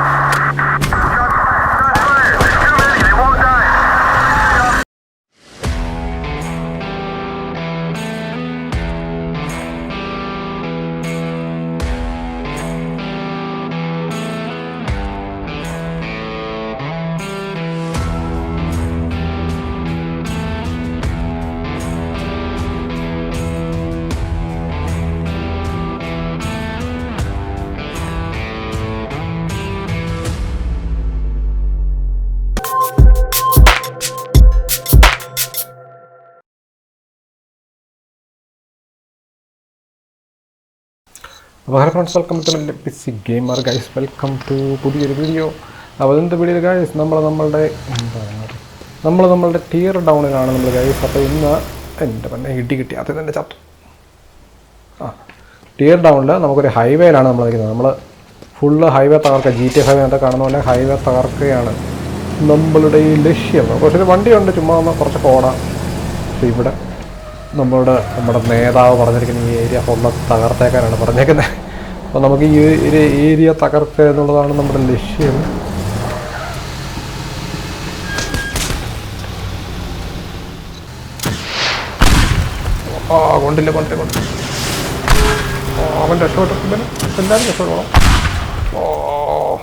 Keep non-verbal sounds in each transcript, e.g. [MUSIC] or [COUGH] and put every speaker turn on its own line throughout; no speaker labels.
Ah! അപ്പോൾ hello friends welcome to P C gamer guys welcome to പുതിയൊരു video അപ്പോൾ ഇന്നത്തെ വീഡിയോ ഗൈസ് നമ്മൾ നമ്മളുടെ എന്താ നമ്മൾ നമ്മളുടെ ടീർ ഡൗണിലാണ് നമ്മൾ ഗൈസ് അപ്പോൾ ഇന്ന് എന്റെ പിന്നെ ഇടി കിട്ടി. അത് തന്നെ ചത്തു. ആ ടീർ ഡൗണിൽ നമുക്കൊരു ഹൈവേയിലാണ് നമ്മൾ നിൽക്കുന്നത്. നമ്മൾ ഫുള്ള് ഹൈവേ തകർക്കുക. ജി ടി ഹൈവേ എന്താ കാണുന്ന പോലെ ഹൈവേ തകർക്കുകയാണ് നമ്മളുടെ ഈ ലക്ഷ്യം. കുറച്ചൊരു വണ്ടിയുണ്ട് ചുമ്മാ ഒന്ന് കുറച്ചൊക്കെ ഓടാം. ഇവിടെ നമ്മളോട് നമ്മുടെ നേതാവ് പറഞ്ഞിരിക്കുന്ന ഈ ഏരിയ ഫുള്ള് തകർത്തേക്കാനാണ് പറഞ്ഞേക്കുന്നത്. അപ്പോൾ നമുക്ക് ഈ ഒരു ഏരിയ തകർക്കുക എന്നുള്ളതാണ് നമ്മുടെ ലക്ഷ്യം. കൊണ്ടില്ല കൊണ്ടില്ല കൊണ്ടില്ല. അവൻ രക്ഷപ്പെട്ടു. എല്ലാവരും രക്ഷപ്പെടണം. ഓ.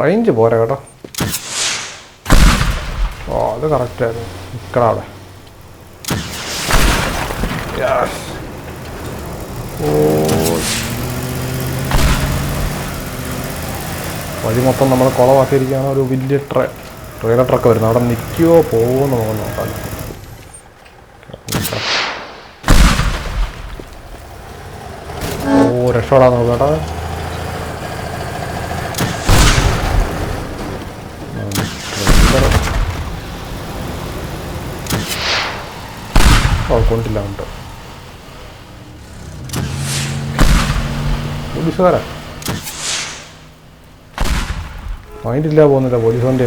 റേഞ്ച് പോരാ കേട്ടോ. അത് കറക്റ്റായിരുന്നു നിൽക്കണ അവിടെ. വഴി മൊത്തം നമ്മൾ കുളമാക്കിയിരിക്കുകയാണ് ഒരു വലിയ ട്രെ ട്രെയിലർ ട്രക്ക് വരുന്നത്. അവിടെ നിൽക്കുമോ പോകുമോ നമുക്ക് നോക്കാം. ഓ രക്ഷപ്പെടാൻ നോക്കാം ട്രെയിലർ കൊണ്ടില്ല ഉണ്ട് പോലീസുകാരാ മൈൻഡില്ല പോകുന്നില്ല പോലീസ് വണ്ടി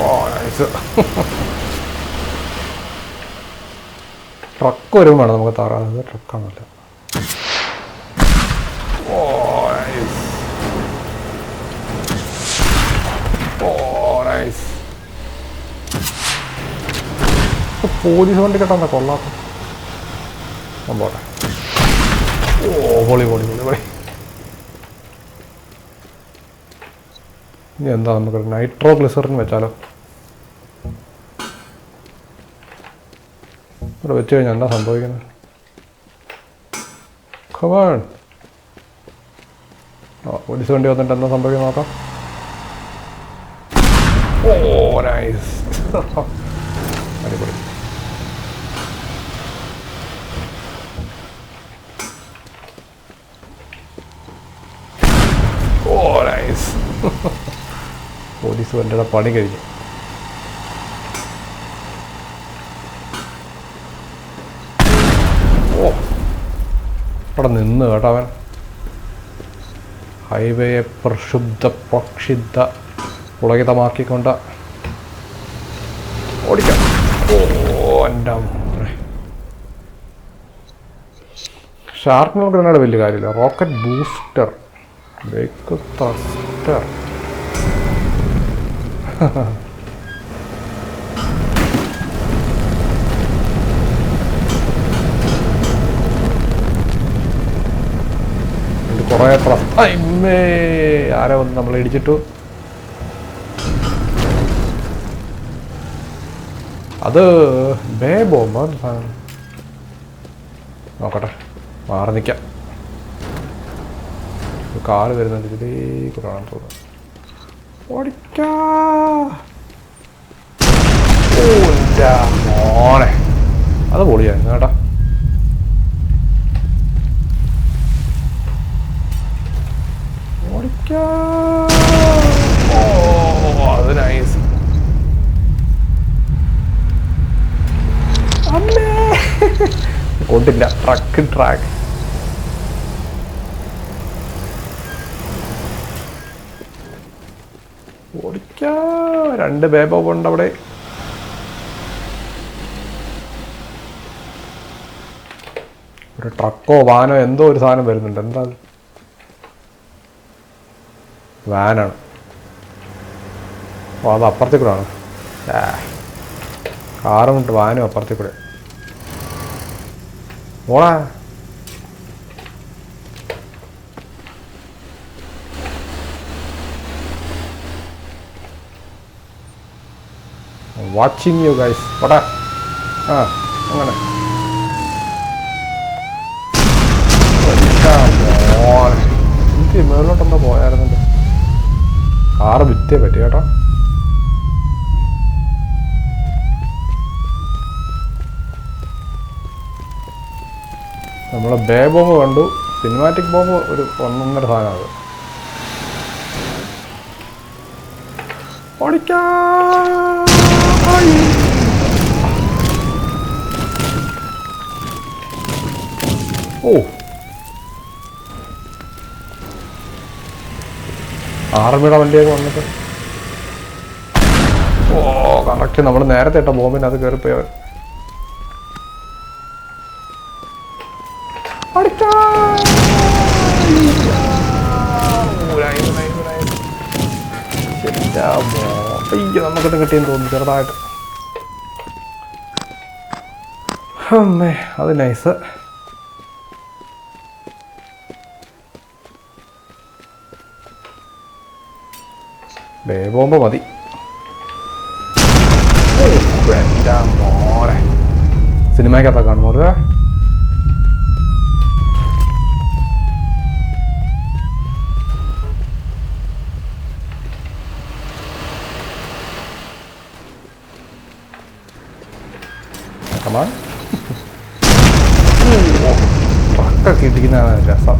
ഓ നൈസ് ട്രക്ക് വരും വേണം നമുക്ക് താറാത് ട്രക്കാണല്ല oh nice oh nice police വണ്ടി കേട്ടാ കൊള്ളാത്ത പോട്ടെ. ഓ പൊളി പൊളി പൊളി പൊളി. ഇനി എന്താ നമുക്ക് നൈട്രോ ഗ്ലിസറിൻ വെച്ചാലോ? ഇവിടെ വെച്ച് കഴിഞ്ഞാൽ എന്താ സംഭവിക്കുന്നത്? ഖബാൺ ആ പോലീസ് വണ്ടി വന്നിട്ട് എന്താ സംഭവിക്കുന്നത് നോക്കാം. ഓ നൈസ് [LAUGHS] അടിപൊളി ഓ നൈസ് വണ്ടിയുടെ പണി കഴിഞ്ഞു. ഓ അവിടെ നിന്ന് കേട്ടോ അവൻ. ഹൈവേയെ പ്രക്ഷുബ്ധ പ്രക്ഷിദ്ധ പുളകിതമാക്കിക്കൊണ്ട് ഓടിക്കാം. ഓ എന്റെ മോനെ ഷാർക്കിനുള്ള ഗ്രനേഡ് വലിയ കാര്യമില്ല. റോക്കറ്റ് ബൂസ്റ്റർ ബേക്ക് തസ്റ്റർ ഇത് കുറേ പ്രശ്നമേ ആരോ വന്ന് നമ്മൾ ഇടിച്ചിട്ടു? അത് ബേ ബോംബ് നോക്കട്ടെ മാറി നിൽക്കാം കാറ് വരുന്നുണ്ട് ഇതിലേക്ക് കാണാൻ തോന്നുന്നു. ഓടിക്കാ. മോനെ. അത് പൊളിയായിരുന്നു കേട്ടാ. ഓടിക്കാ. ഓ അത് നൈസ് കൊണ്ടില്ല ട്രക്ക് ട്രാക്ക് രണ്ട് ബേബോ ഉണ്ട് അവിടെ. ഒരു ട്രക്കോ വാനോ എന്തോ ഒരു സാധനം വരുന്നുണ്ട്. എന്താ വാനാണ്. അത് അപ്പുറത്തെ കൂടെ ആണ് കാറും വാനും അപ്പുറത്തെ കൂടെ വാച്ചിങ് യു ഗൈസ് പടാ. ആ അങ്ങനെ. എനിക്ക് മേളിലോട്ടെന്താ പോയായിരുന്നല്ലോ. കാറ് വിറ്റേ പറ്റി കേട്ടോ. നമ്മളെ ബേ ബോംബ് കണ്ടു. സിനിമാറ്റിക് ബോംബ് ഒരു ഒന്നൊന്നര സാധനമാണ് ഓ. ആർമിയുടെ വണ്ടിയൊക്കെ വന്നിട്ട്. ഓ കറക്റ്റ് നമ്മൾ നേരത്തെ ഇട്ട ബോംബിന് അത് കയറിപ്പോയി അവൻ. അടിച്ചാ. അയ്യോ നമുക്കത് കിട്ടിയെന്ന് തോന്നുന്നു ചെറുതായിട്ട്. അമ്മേ അത് നൈസ് ബേബോമ്പ് മതി. ഓ, എന്റെ കമാൻ ട്രക്കൊക്കെ ഇടിക്കുന്നതാണ് രസം.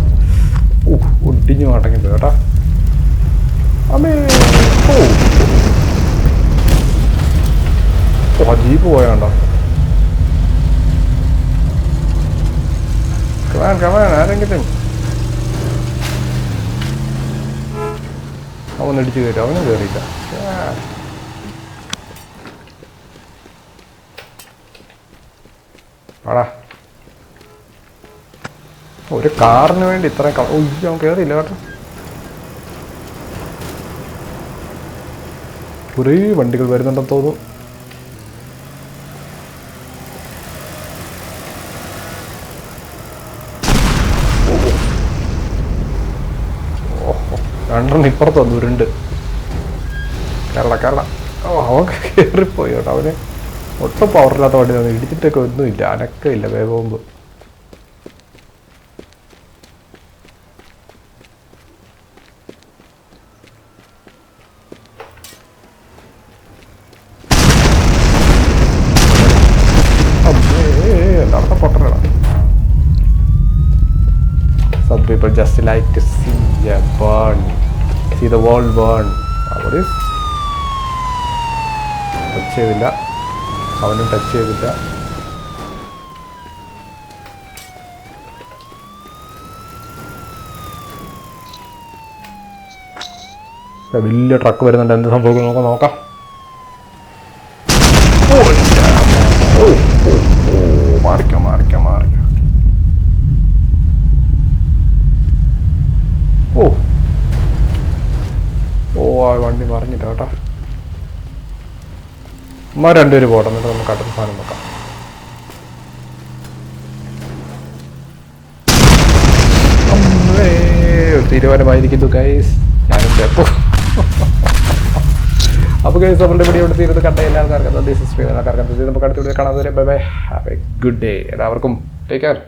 ഒടിഞ്ഞു മടങ്ങി പോയി അമ്മേ ഓ. ഓ ജീപ്പ് പോയാണ്ടോ കമാൻ കമാൻ ആരെങ്കിലും. അവൻ ഇടിച്ചു കയറി അവനും കയറിയില്ല. ആടാ ഒരു കാറിന് വേണ്ടി ഇത്രയും കള- ഓ ഇയ്യോ, കയറിയില്ല കേട്ടോ. കുറേ വണ്ടികൾ വരുന്നുണ്ടെന്ന് തോന്നുന്നു. രണ്ടെണ്ണം ഇപ്പുറത്ത് വന്നു ഉരുണ്ട് കേരള കേരള. ഓ അവൻ കയറിപ്പോയി കേട്ടോ അവന്. ഒട്ടും പവറില്ലാത്ത വണ്ടി തന്നെ. ഇടിച്ചിട്ടൊക്കെ ഒന്നുമില്ല. അനക്കമില്ല വേഗമുമ്പ് Some people just like to see a burn, see the world burn. What is? Touch ചെയ്തില്ല അവനും ടച്ച് ചെയ്തില്ല വലിയ ട്രക്ക് വരുന്നുണ്ട്. എന്ത് സംഭവിക്കും നമുക്ക് നോക്കാം ഓ, ഓ, ആ വണ്ടി മറിഞ്ഞില്ല കേട്ടോ. അമ്മ രണ്ടുപേര് പോട്ടെ എന്നിട്ട് നമുക്ക് അടുത്ത സാധനം നോക്കാം. തീരുമാനമായിരിക്കുന്നു ഗൈസ് ഞാനും അപ്പോൾ ഗൈസ് നമ്മളുടെ വീഡിയോ ഇവിടെ തീരുന്നത് കണ്ട എല്ലാ ആൾക്കാർക്കും നമുക്ക് അടുത്ത വീഡിയോ കാണാൻ bye bye have a good day എല്ലാവർക്കും ടേക്ക് കെയർ